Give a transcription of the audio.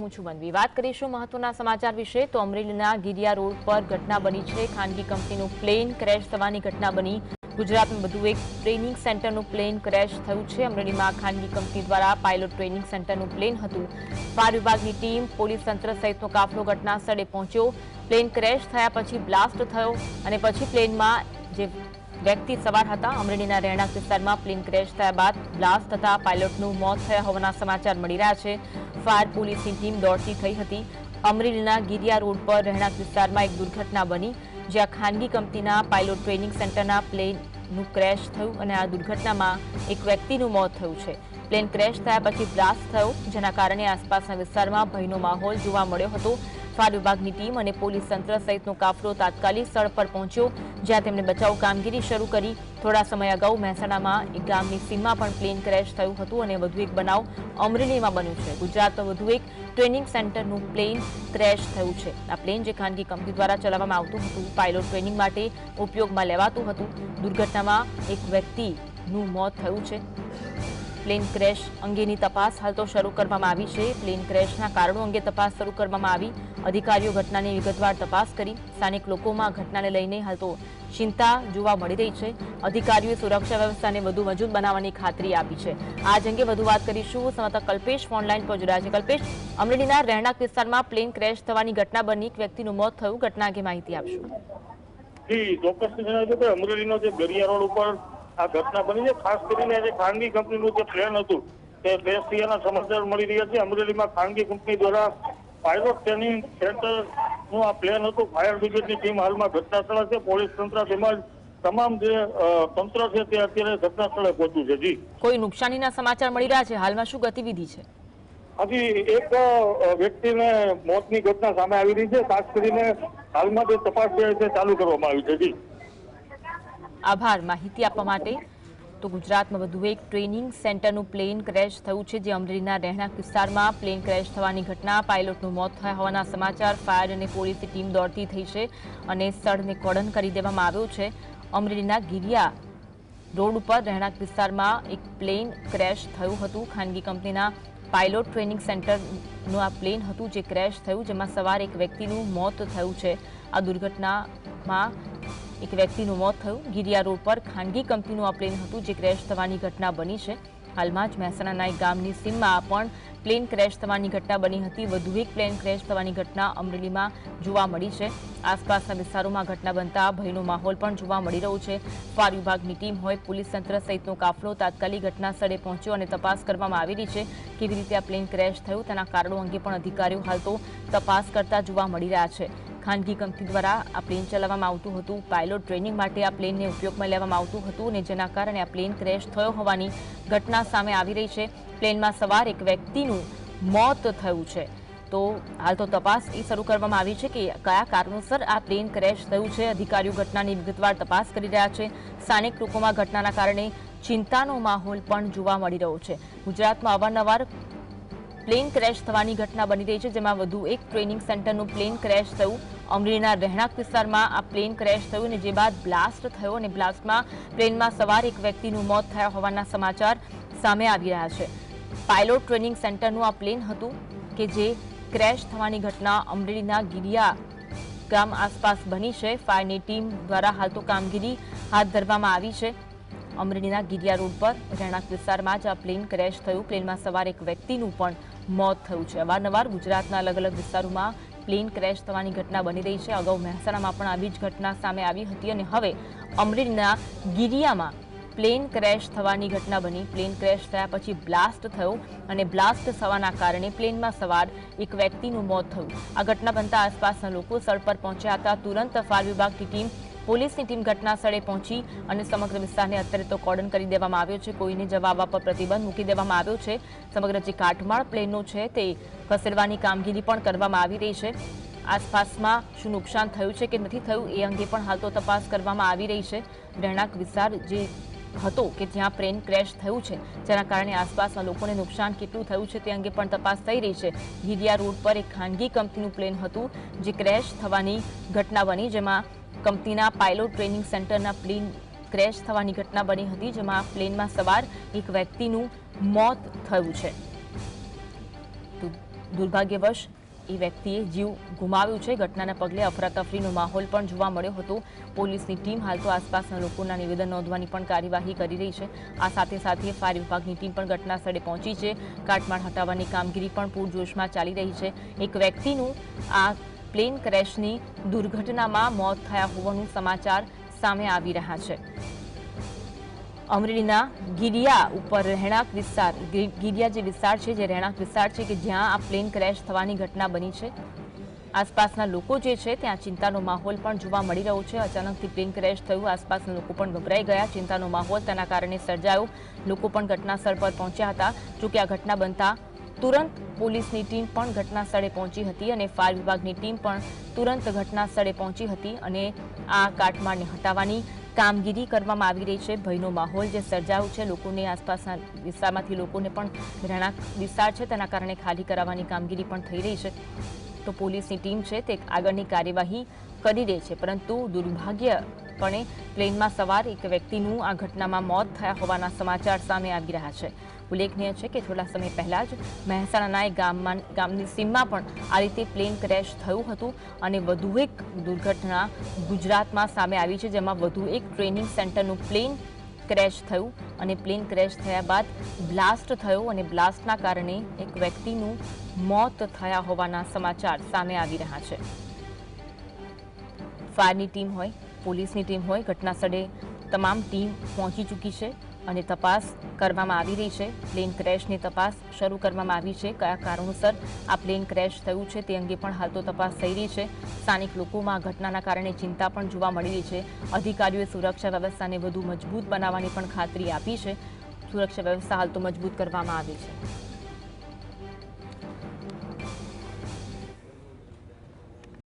હું વાત કરીશું મહત્વના સમાચાર વિશે. તો અમરેલીના ગિરિયા રોડ પર ઘટના બની છે. ખાનગી કંપનીનું પ્લેન ક્રેશ થવાની ઘટના બની. ગુજરાતમાં વધુ એક ટ્રેનિંગ સેન્ટરનું પ્લેન ક્રેશ થયું છે. અમરેલીમાં ખાનગી કંપની દ્વારા પાયલોટ ટ્રેનિંગ સેન્ટરનું પ્લેન હતું. ફાયર વિભાગની ટીમ, પોલીસ તંત્ર સહિતનો કાફલો ઘટના સ્થળે પહોંચ્યો. પ્લેન ક્રેશ થયા પછી બ્લાસ્ટ થયો અને પછી પ્લેનમાં જે વ્યક્તિ સવાર હતા. અમરેલીના રહેણાંક વિસ્તારમાં પ્લેન ક્રેશ થયા બાદ બ્લાસ્ટ થતા પાયલોટનું મોત થયા હોવાના સમાચાર મળી રહ્યા છે. ફાયર પોલીસની ટીમ દોડતી થઈ હતી. અમરેલીના ગિરિયા રોડ પર રહેણાંક વિસ્તારમાં એક દુર્ઘટના બની, જ્યાં ખાનગી કંપનીના પાયલોટ ટ્રેનિંગ સેન્ટરના પ્લેનનું ક્રેશ થયું અને આ દુર્ઘટનામાં એક વ્યક્તિનું મોત થયું છે. પ્લેન ક્રેશ થયા પછી બ્લાસ્ટ થયો, જેના કારણે આસપાસના વિસ્તારમાં ભયનો માહોલ જોવા મળ્યો હતો. ફાયર વિભાગની ટીમ અને પોલીસ તંત્ર સહિતનો કાફલો તાત્કાલિક સ્થળ પર પહોંચ્યો. જ્યાં તેમણે બચાવ કામગીરી શરૂ કરી. થોડા સમય અગાઉ મહેસાણામાં એક ગામની સીમમાં પણ પ્લેન ક્રેશ થયું હતું અને વધુ એક બનાવ અમરેલીમાં બન્યું છે. ગુજરાતમાં વધુ એક ટ્રેનિંગ સેન્ટરનું પ્લેન ક્રેશ થયું છે. આ પ્લેન જે ખાનગી કંપની દ્વારા ચલાવવામાં આવતું હતું, પાયલોટ ટ્રેનિંગ માટે ઉપયોગમાં લેવાતું હતું. દુર્ઘટનામાં એક વ્યક્તિનું મોત થયું છે. પ્લેન ક્રેશ અંગેની તપાસ હાલ તો શરૂ કરવામાં આવી છે. પ્લેન ક્રેશના કારણો અંગે તપાસ શરૂ કરવામાં આવી. અધિકારીઓ ઘટનાની વિગતવાર તપાસ કરી. સ્થાનિક લોકોમાં ઘટનાને લઈને હાલ તો ચિંતા જોવા મળી રહી છે. અધિકારીઓએ સુરક્ષા વ્યવસ્થાને વધુ મજબૂત બનાવવાની ખાતરી આપી છે. આજ અંગે વધુ વાત કરીશું. સંવાદદાતા કલ્પેશ ઓનલાઈન પર જોડાયા છે. કલ્પેશ, અમરેલીના રહેણાંક વિસ્તારમાં પ્લેન ક્રેશ થવાની ઘટના બની. એક વ્યક્તિનું મોત થયું. ઘટના અંગે માહિતી આપશું. ચોક્કસ અમરેલીનો જે દરિયા રોડ ઉપર આ ઘટના બની છે. ખાસ કરીને જે ખાનગી કંપનીનું જે પ્લેન હતું તે ક્રેશ થયાના સમાચાર મળી રહ્યા છે. અમરેલીમાં ખાનગી કંપની દ્વારા પાયલોટ ટ્રેનિંગ સેન્ટરનું આ પ્લેન હતું. ફાયર બ્રિગેડની ટીમ હાલમાં ઘટના સ્થળે છે. પોલીસ તંત્ર તેમજ તમામ જે તંત્ર છે તે અત્યારે ઘટના સ્થળે પહોંચ્યું છે. જી. કોઈ નુકસાનીના સમાચાર મળી રહ્યા છે? હાલમાં શું ગતિવિધિ છે? હજી એક વ્યક્તિને મોતની ઘટના સામે આવી રહી છે. ખાસ કરીને હાલમાં જે તપાસ છે તે ચાલુ કરવામાં આવી છે. જી. આભાર માહિતી આપવા માટે. તો ગુજરાતમાં વધુ એક ટ્રેનિંગ સેન્ટરનું પ્લેન ક્રેશ થયું છે, જે અમરેલીના રહેણાંક વિસ્તારમાં પ્લેન ક્રેશ થવાની ઘટના, પાયલોટનું મોત થયા હોવાના સમાચાર, ફાયર અને પોલીસની ટીમ દોડતી થઈ છે અને સ્થળને કોડન કરી દેવામાં આવ્યો છે. અમરેલીના ગિરિયા રોડ ઉપર રહેણાંક વિસ્તારમાં એક પ્લેન ક્રેશ થયું હતું. ખાનગી કંપનીના પાયલોટ ટ્રેનિંગ સેન્ટરનું આ પ્લેન હતું, જે ક્રેશ થયું, જેમાં સવાર એક વ્યક્તિનું મોત થયું છે. આ દુર્ઘટનામાં એક વ્યક્તિનું મોત થયું. ગિરિયા રોડ પર ખાનગી કંપનીનું આ પ્લેન હતું જે ક્રેશ થવાની ઘટના બની છે. હાલમાં જ મહેસાણાના એક ગામની સીમમાં પણ પ્લેન ક્રેશ થવાની ઘટના બની હતી. વધુ એક પ્લેન ક્રેશ થવાની ઘટના અમરેલીમાં જોવા મળી છે. આસપાસના વિસ્તારોમાં ઘટના બનતા ભયનો માહોલ પણ જોવા મળી રહ્યો છે. ફાર વિભાગની ટીમ હોય, પોલીસ તંત્ર સહિતનો કાફલો તાત્કાલિક ઘટના સ્થળે પહોંચ્યો અને તપાસ કરવામાં આવી રહી છે કેવી રીતે આ પ્લેન ક્રેશ થયું તેના કારણો અંગે પણ અધિકારીઓ હાલ તો તપાસ કરતા જોવા મળી રહ્યા છે. ખાનગી કંપની દ્વારા આ પ્લેન ચલાવવામાં આવતું હતું. પાયલોટ ટ્રેનિંગ માટે આ પ્લેનને ઉપયોગમાં લેવામાં આવતું હતું અને જેના કારણે આ પ્લેન ક્રેશ થયો હોવાની ઘટના સામે આવી રહી છે. પ્લેનમાં સવાર એક વ્યક્તિનું મોત થયું છે. તો હાલ તો તપાસ એ શરૂ કરવામાં આવી છે કે કયા કારણોસર આ પ્લેન ક્રેશ થયું છે. અધિકારીઓ ઘટનાની વિગતવાર તપાસ કરી રહ્યા છે. સ્થાનિક લોકોમાં ઘટનાના કારણે ચિંતાનો માહોલ પણ જોવા મળી રહ્યો છે. ગુજરાતમાં અવારનવાર પ્લેન ક્રેશ થવાની ઘટના બની રહી છે, જેમાં વધુ એક ટ્રેનિંગ સેન્ટરનું પ્લેન ક્રેશ થયું. અમરેલીના રહેણાંક વિસ્તારમાં આ પ્લેન ક્રેશ થયું અને જે બાદ બ્લાસ્ટ થયો અને બ્લાસ્ટમાં પ્લેનમાં સવાર એક વ્યક્તિનું મોત થયા હોવાના સમાચાર સામે આવી રહ્યા છે. પાયલોટ ટ્રેનિંગ સેન્ટરનું આ પ્લેન હતું કે જે ક્રેશ થવાની ઘટના અમરેલીના ગિરિયા ગામ આસપાસ બની છે. ફાયરની ટીમ દ્વારા હાલ તો કામગીરી હાથ ધરવામાં આવી છે. અમરેલીના ગિરિયા રોડ પર રહેણાંક વિસ્તારમાં જ આ પ્લેન ક્રેશ થયું. પ્લેનમાં સવાર એક વ્યક્તિનું પણ મોત થયું છે. અવારનવાર ગુજરાતના અલગ અલગ વિસ્તારોમાં પ્લેન ક્રેશ થવાની ઘટના બની રહી છે. અગાઉ મહેસાણામાં પણ આવી જ ઘટના સામે આવી હતી અને હવે અમરેલીના ગિરિયામાં પ્લેન ક્રેશ થવાની ઘટના બની. પ્લેન ક્રેશ થયા પછી બ્લાસ્ટ થયો અને બ્લાસ્ટ થવાના કારણે પ્લેનમાં સવાર એક વ્યક્તિનું મોત થયું. આ ઘટના બનતા આસપાસના લોકો સ્થળ પર પહોંચ્યા હતા. તુરંત ફાયર વિભાગની ટીમ પોલીસની ટીમ ઘટના સ્થળે પહોંચી અને સમગ્ર વિસ્તારને અત્યારે તો કોર્ડન કરી દેવામાં આવ્યો છે. કોઈને જવા આવવા પર પ્રતિબંધ મૂકી દેવામાં આવ્યો છે. સમગ્ર જે કાટમાળ પ્લેનો છે તે ખસેડવાની કામગીરી પણ કરવામાં આવી રહી છે. આસપાસમાં શું નુકસાન થયું છે કે નથી થયું એ અંગે પણ હાલ તો તપાસ કરવામાં આવી રહી છે. રહેણાંક વિસ્તાર જે હતો કે જ્યાં પ્લેન ક્રેશ થયું છે, જેના કારણે આસપાસના લોકોને નુકસાન કેટલું થયું છે તે અંગે પણ તપાસ થઈ રહી છે. ગીરિયા રોડ પર એક ખાનગી કંપનીનું પ્લેન હતું, જે ક્રેશ થવાની ઘટના બની, જેમાં કંપનીના પાયલોટ ટ્રેનિંગ સેન્ટરના પ્લેન ક્રેશ થવાની ઘટના બની હતી, જેમાં પ્લેનમાં સવાર એક વ્યક્તિનું મોત થયું છે. દુર્ભાગ્યવશ, એ વ્યક્તિએ જીવ ગુમાવ્યું છે. ઘટનાના પગલે અફરાતફરીનો માહોલ પણ જોવા મળ્યો હતો. પોલીસની ટીમ હાલ તો આસપાસના લોકોના નિવેદન નોંધવાની પણ કાર્યવાહી કરી રહી છે. આ સાથે સાથે ફાયર વિભાગની ટીમ પણ ઘટના સ્થળે પહોંચી છે. કાટમાળ હટાવવાની કામગીરી પણ પૂરજોશમાં ચાલી રહી છે. એક વ્યક્તિનું આ પ્લેન ક્રેશની દુર્ઘટનામાં મોત થયા હોવાનું સમાચાર સામે આવી રહ્યા છે. અમરેલીના ગિરિયા ઉપર રહેણાંક વિસ્તાર ગિરિયા જે વિસ્તાર છે, જે રહેણાંક વિસ્તાર છે કે જ્યાં આ પ્લેન ક્રેશ થવાની ઘટના બની છે. આસપાસના લોકો જે છે, ત્યાં ચિંતાનો માહોલ પણ જોવા મળી રહ્યો છે. અચાનકથી પ્લેન ક્રેશ થયું, આસપાસના લોકો પણ ગભરાઈ ગયા. ચિંતાનો માહોલ તેના કારણે સર્જાયો. લોકો પણ ઘટના સ્થળ પર પહોંચ્યા હતા. જોકે આ ઘટના બનતા તુરંત પોલીસની ટીમ પણ ઘટના સ્થળે પહોંચી હતી અને ફાયર વિભાગની ટીમ પણ તુરંત ઘટના સ્થળે પહોંચી હતી અને આ કાટમાળને હટાવવાની કામગીરી કરવામાં આવી રહી છે. ભયનો માહોલ જે સર્જાયો છે, લોકોને આસપાસના વિસ્તારમાંથી લોકોને પણ રહેણાંક વિસ્તાર છે, તેના કારણે ખાલી કરાવવાની કામગીરી પણ થઈ રહી છે. તો પોલીસની ટીમ છે, તે આગળની કાર્યવાહી કરી રહી છે, પરંતુ દુર્ભાગ્યપણે પ્લેનમાં સવાર એક વ્યક્તિનું આ ઘટનામાં મોત થયા હોવાના સમાચાર સામે આવી રહ્યા છે. ઉલ્લેખનીય છે કે થોડા સમય પહેલા જ મહેસાણાના ગામમાં ગામની સીમમાં પણ આ રીતે પ્લેન ક્રેશ થયું હતું અને વધુ એક દુર્ઘટના ગુજરાતમાં સામે આવી છે, જેમાં વધુ એક ટ્રેનિંગ સેન્ટરનું પ્લેન ક્રેશ થયું અને પ્લેન ક્રેશ થયા બાદ બ્લાસ્ટ થયો અને બ્લાસ્ટના કારણે એક વ્યક્તિનું મોત થયા હોવાના સમાચાર સામે આવી રહ્યા છે. ફાયરની ટીમ હોય, પોલીસની ટીમ હોય ઘટના સ્થળે તમામ ટીમ પહોંચી ચૂકી છે. અને તપાસ કરવામાં આવી રહી છે. પ્લેન ક્રેશની તપાસ શરૂ કરવામાં આવી છે. કયા કારણોસર આ પ્લેન ક્રેશ થયું છે તે અંગે પણ હાલ તો તપાસ થઈ રહી છે. સ્થાનિક લોકોમાં ઘટનાના કારણે ચિંતા પણ જોવા મળી રહી છે. અધિકારીઓએ સુરક્ષા વ્યવસ્થાને વધુ મજબૂત બનાવવાની પણ ખાતરી આપી છે. સુરક્ષા વ્યવસ્થા હાલ તો મજબૂત કરવામાં આવી છે.